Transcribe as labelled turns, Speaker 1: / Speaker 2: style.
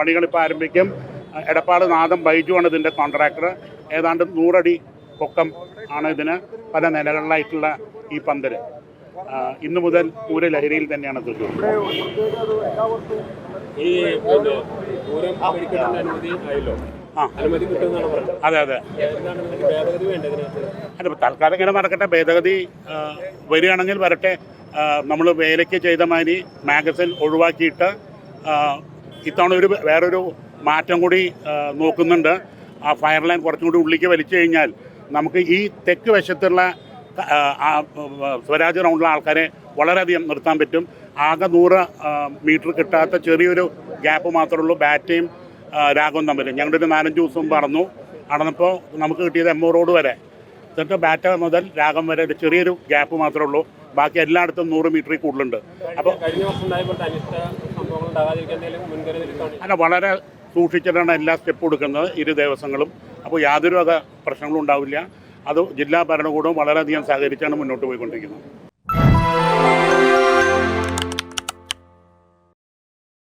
Speaker 1: പണികളിപ്പോൾ ആരംഭിക്കും. ആ, എടപ്പാട് നാദം ബൈജു ആണ് ഇതിന്റെ കോൺട്രാക്ടർ ഏതാണ്ട് നൂറടി പൊക്കം ആണ് ഇതിന് പല നിലകളിലായിട്ടുള്ള ഈ പന്തൽ ഇന്ന് മുതൽ പൂര ലഹരിയിൽ തന്നെയാണ്
Speaker 2: ആയല്ലോ?
Speaker 1: ആ. അതെ അതെ. അല്ല തൽക്കാലം ഇങ്ങനെ നടക്കട്ടെ. ഭേദഗതി വരികയാണെങ്കിൽ വരട്ടെ. നമ്മൾ വേലയ്ക്ക് ചെയ്ത മാതിരി മാഗസിൻ ഒഴിവാക്കിയിട്ട് ഇത്തവണ ഒരു വേറൊരു മാറ്റം കൂടി നോക്കുന്നുണ്ട്. ആ ഫയർ ലൈൻ കുറച്ചും കൂടി ഉള്ളിലേക്ക് വലിച്ചു കഴിഞ്ഞാൽ നമുക്ക് ഈ തെക്ക് വശത്തുള്ള സ്വരാജ് റൗണ്ടിലെ ആൾക്കാരെ വളരെയധികം നിർത്താൻ പറ്റും. ആകെ നൂറ് മീറ്റർ കിട്ടാത്ത ചെറിയൊരു ഗ്യാപ്പ് മാത്രമേ ഉള്ളൂ. ബാറ്റയും രാഗവും തമ്മിൽ. ഞങ്ങളുടെ ഒരു നാലഞ്ച് ദിവസം പറഞ്ഞു നടന്നപ്പോൾ നമുക്ക് കിട്ടിയത് എം റോഡ് വരെ. എന്നിട്ട് ബാറ്റ മുതൽ രാഗം വരെ. ഒരു ചെറിയൊരു ഗ്യാപ്പ് മാത്രമേ ഉള്ളൂ. ബാക്കി എല്ലായിടത്തും നൂറ് മീറ്ററിൽ കൂടുതലുണ്ട്. അപ്പോൾ അല്ല വളരെ സൂക്ഷിച്ചിട്ടാണ് എല്ലാ സ്റ്റെപ്പും എടുക്കുന്നത് ഇരു ദിവസങ്ങളും. അപ്പോൾ യാതൊരു വക പ്രശ്നങ്ങളും ഉണ്ടാവില്ല. അത് ജില്ലാ ഭരണകൂടവും വളരെയധികം സഹകരിച്ചാണ് മുന്നോട്ട് പോയിക്കൊണ്ടിരിക്കുന്നത്.